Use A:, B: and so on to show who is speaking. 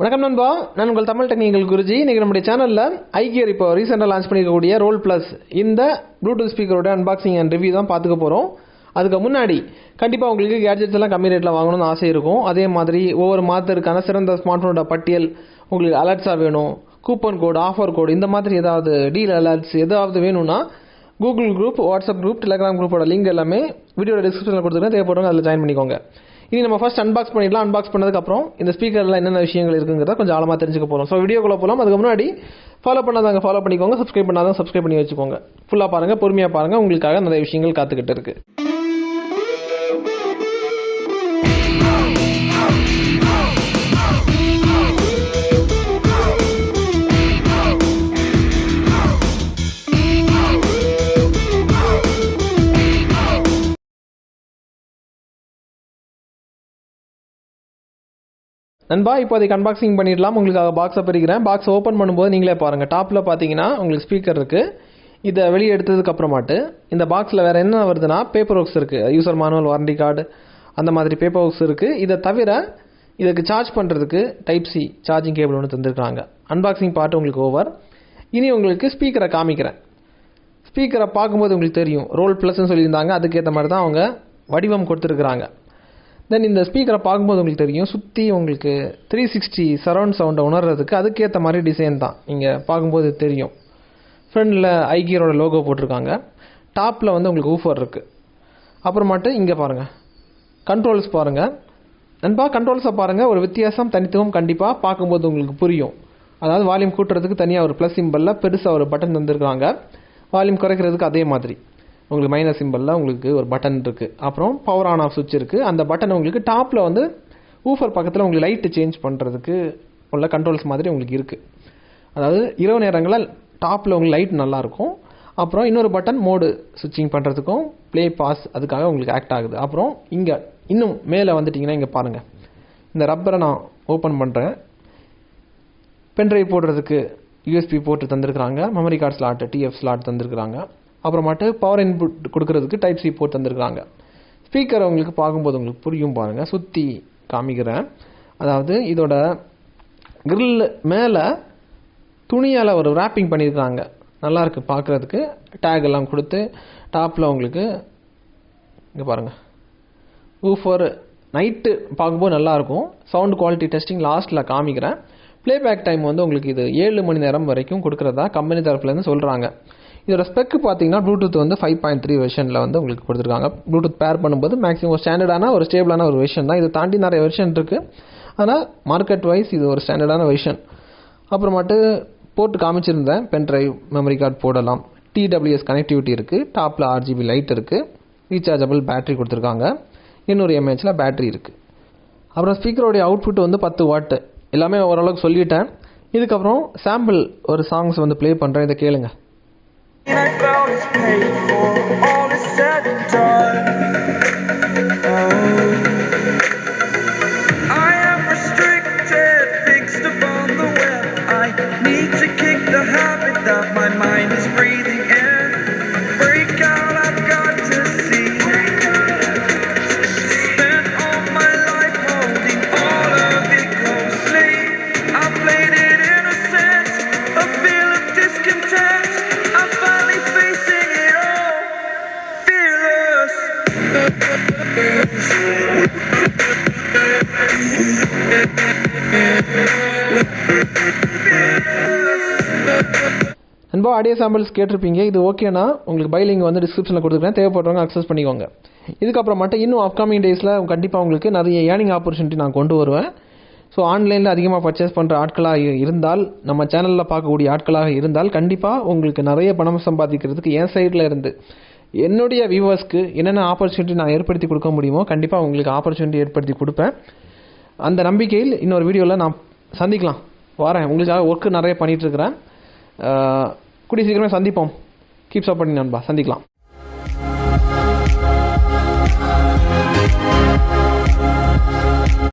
A: வணக்கம் நண்பா. நான் உங்கள் தமிழ் டெக்னிக்கல் குருஜி. இன்றைக்கி நம்முடைய சேனலில் ஐகியர் இப்போ ரீசெண்டாக லான்ச் பண்ணியிருக்கக்கூடிய ரோல் ப்ளஸ் இந்த ப்ளூடூத் ஸ்பீக்கரோட அன்பாக்சிங் அண்ட் ரிவ்யூ தான் பார்த்துக்க போகிறோம் அதுக்கு முன்னாடி கண்டிப்பாக உங்களுக்கு கேட்ஜெட்ஸ் எல்லாம் கம்மி ரேட்டில் வாங்கணும்னு ஆசை இருக்கும். அதே மாதிரி ஒவ்வொரு மாதத்திற்கான சிறந்த ஸ்மார்ட் ஃபோனோட பட்டியல் உங்களுக்கு அலர்ட்ஸாக வேணும். கூப்பன் கோட் ஆஃபர் கோட் இந்த மாதிரி ஏதாவது டீல் அலர்ட்ஸ் ஏதாவது வேணும்னா Google group WhatsApp group Telegram குரூப்போட லிங்க் எல்லாமே வீடியோட டிஸ்கிரிப்ஷனில் கொடுத்துருக்கேன். தேவைப்படுறவங்க அதில் ஜாயின் பண்ணிக்கோங்க. இனி நம்ம ஃபர்ஸ்ட் அன்பாக்ஸ் பண்ணிடலாம். அன்பாக்ஸ் பண்ணதுக்கப்புறம் இந்த ஸ்பீக்கரில் என்னென்ன விஷயங்கள் இருக்குங்கிறத கொஞ்சம் ஆழமாக தெரிஞ்சுக்க போகிறோம் ஸோ வீடியோக்குள்ளே போகலாம் அதுக்கு முன்னாடி ஃபாலோ பண்ணாதாங்க ஃபாலோ பண்ணிக்கோங்க. சப்ஸ்கிரைப் பண்ணாதான் சப்ஸ்கிரைப் பண்ணி வச்சுக்கோங்க. ஃபுல்லாக பாருங்கள் பொறுமையாக பாருங்கள் உங்களுக்காக நிறைய விஷயங்கள் காத்துக்கிட்டு இருக்கு. நண்பா இப்போதைக்கு அன்பாக்சிங் பண்ணிடலாம். உங்களுக்காக பாக்ஸை பிரிக்கிறேன். பாக்ஸ் ஓப்பன் பண்ணும்போது நீங்களே பாருங்கள் டாப்பில் பார்த்தீங்கன்னா உங்களுக்கு ஸ்பீக்கர் இருக்குது இதை வெளியே எடுத்ததுக்கப்புறமாட்டு இந்த பாக்ஸில் வேறு என்ன வருதுன்னா பேப்பர் ஒர்க்ஸ் இருக்குது யூசர் மானுவல் வாரண்டி கார்டு அந்த மாதிரி பேப்பர் ஒர்க்ஸ் இருக்குது இதை தவிர இதுக்கு சார்ஜ் பண்ணுறதுக்கு டைப் சி சார்ஜிங் கேபிள் ஒன்று தந்திருக்காங்க. அன்பாக்சிங் பாட்டு உங்களுக்கு ஓவர் இனி உங்களுக்கு ஸ்பீக்கரை காமிக்கிறேன். ஸ்பீக்கரை பார்க்கும்போது உங்களுக்கு தெரியும். ரோல் ப்ளஸ்ன்னு சொல்லியிருந்தாங்க. அதுக்கேற்ற மாதிரி தான் அவங்க வடிவம் கொடுத்துருக்குறாங்க. தென் இந்த ஸ்பீக்கரை பார்க்கும்போது உங்களுக்கு தெரியும் சுற்றி உங்களுக்கு த்ரீ சிக்ஸ்டி சரௌண்ட் சவுண்டை உணர்றதுக்கு அதுக்கேற்ற மாதிரி டிசைன் தான். இங்கே பார்க்கும்போது தெரியும். ஃப்ரண்டில் ஐகியரோட லோகோ போட்டிருக்காங்க. டாப்பில் வந்து உங்களுக்கு ஊஃபர் இருக்குது அப்புறமாட்டு இங்கே பாருங்கள் கண்ட்ரோல்ஸ் பாருங்கள் நண்பா கண்ட்ரோல்ஸை பாருங்கள் ஒரு வித்தியாசம் தனித்துவம் கண்டிப்பாக பார்க்கும்போது உங்களுக்கு புரியும். அதாவது வால்யூம் கூட்டுறதுக்கு தனியாக ஒரு ப்ளஸ் சிம்பிளில் பெருசாக ஒரு பட்டன் தந்திருக்காங்க. வால்யூம் குறைக்கிறதுக்கு அதே மாதிரி. உங்களுக்கு மைனஸ் சிம்பிளில் உங்களுக்கு ஒரு பட்டன் இருக்குது அப்புறம் பவர் ஆன் ஆஃப் சுவிட்ச் இருக்குது அந்த பட்டன் உங்களுக்கு டாப்பில் வந்து ஊஃபர் பக்கத்தில் உங்களுக்கு லைட்டு சேஞ்ச் பண்ணுறதுக்கு உள்ள கண்ட்ரோல்ஸ் மாதிரி உங்களுக்கு இருக்குது அதாவது இரவு நேரங்களில் டாப்பில் உங்களுக்கு லைட் நல்லாயிருக்கும் அப்புறம் இன்னொரு பட்டன் மோடு சுவிட்சிங் பண்ணுறதுக்கும் ப்ளே பாஸ் அதுக்காக உங்களுக்கு ஆக்ட் ஆகுது. அப்புறம் இங்கே இன்னும் மேலே வந்துட்டிங்கன்னா இங்கே பாருங்கள் இந்த ரப்பரை நான் ஓப்பன் பண்ணுறேன் பென்ட்ரைவ் போடுறதுக்கு யூஎஸ்பி போட்டு தந்திருக்கிறாங்க. Memory card slot TF slot தந்திருக்கிறாங்க. அப்புறமாட்டு பவர் இன்புட் கொடுக்கறதுக்கு டைப் சி போட்டு தந்திருக்காங்க ஸ்பீக்கர் உங்களுக்கு பார்க்கும்போது உங்களுக்கு புரியும் பாருங்கள் சுற்றி காமிக்கிறேன். அதாவது இதோட கிரில் மேலே துணியால் ஒரு ரேப்பிங் பண்ணியிருக்காங்க நல்லாயிருக்கு பார்க்குறதுக்கு. டேக் எல்லாம் கொடுத்து டாப்பில் உங்களுக்கு இங்கே பாருங்கள் ஊஃபர் நைட்டு பார்க்கும்போது நல்லாயிருக்கும் சவுண்ட் குவாலிட்டி டெஸ்டிங் லாஸ்ட்டில் காமிக்கிறேன். ப்ளேபேக் டைம் வந்து உங்களுக்கு இது ஏழு மணி நேரம் வரைக்கும் கொடுக்குறதா கம்பெனி தரப்புலேருந்து சொல்கிறாங்க இதோட ஸ்பெக் பார்த்தீங்கன்னா ப்ளூடூத் வந்து ஃபைவ் பாயிண்ட் த்ரீ வெர்ஷனில் வந்து உங்களுக்கு கொடுத்துருக்காங்க. ப்ளூடூத் பேர் பண்ணும்போது மேக்ஸிமம் ஸ்டாண்டர்டான ஒரு ஸ்டேபிளான ஒரு வெர்ஷன் தான். இதை தாண்டி நிறைய வெர்ஷன் இருக்குது ஆனால் மார்க்கெட் வைஸ் இது ஒரு ஸ்டாண்டர்டான வெர்ஷன் அப்புறமாட்டு போட்டு காமிச்சிருந்தேன். பென் டிரைவ் மெமரி கார்டு போடலாம். டிடபிள்யூஎஸ் கனெக்டிவிட்டி இருக்குது டாப்பில் ஆர்ஜிபி லைட் இருக்குது ரீசார்ஜபிள் பேட்டரி கொடுத்துருக்காங்க. இன்னொரு எம்ஏஹெச்சில் பேட்டரி இருக்குது அப்புறம் ஸ்பீக்கரோடைய அவுட்புட் வந்து பத்து வாட்டு எல்லாமே ஓரளவுக்கு சொல்லிட்டேன். இதுக்கப்புறம் சாம்பிள் ஒரு சாங்ஸ் வந்து ப்ளே பண்ணுறேன் இதை
B: கேளுங்கள் I found it's paid for, all is said and done.
A: அன்பா ஆடியோ சாம்பிள்ஸ் கேட்டிருப்பீங்க. இது ஓகேனா உங்களுக்கு பைலிங் வந்து டிஸ்கிரிப்ஷனில் கொடுத்துருக்கேன். தேவைப்படுறவங்க அக்சஸ் பண்ணிக்கோங்க. இதுக்கப்புறம் மட்டும் இன்னும் அப்கமிங் டேஸில் கண்டிப்பாக உங்களுக்கு நிறைய ஏர்னிங் ஆப்பர்ச்சுனிட்டி நான் கொண்டு வருவேன். ஸோ ஆன்லைனில் அதிகமாக பர்ச்சேஸ் பண்ணுற ஆட்களாக இருந்தால் நம்ம சேனலில் பார்க்கக்கூடிய ஆட்களாக இருந்தால் கண்டிப்பாக உங்களுக்கு நிறைய பணம் சம்பாதிக்கிறதுக்கு என் சைடில் இருந்து என்னுடைய வியூவர்ஸ்க்கு என்னென்ன ஆப்பர்ச்சுனிட்டி நான் ஏற்படுத்தி கொடுக்க முடியுமோ கண்டிப்பாக உங்களுக்கு ஆப்பர்ச்சுனிட்டி ஏற்படுத்தி கொடுப்பேன். அந்த நம்பிக்கையில் இன்னொரு வீடியோவில் நான் சந்திக்கலாம். வரேன். உங்களுக்காக ஒர்க்கு நிறைய பண்ணிகிட்ருக்கிறேன் கூடிய சீக்கிரமே சந்திப்போம். கீப் சப்போர்ட்டிங் நண்பா. சந்திக்கலாம்.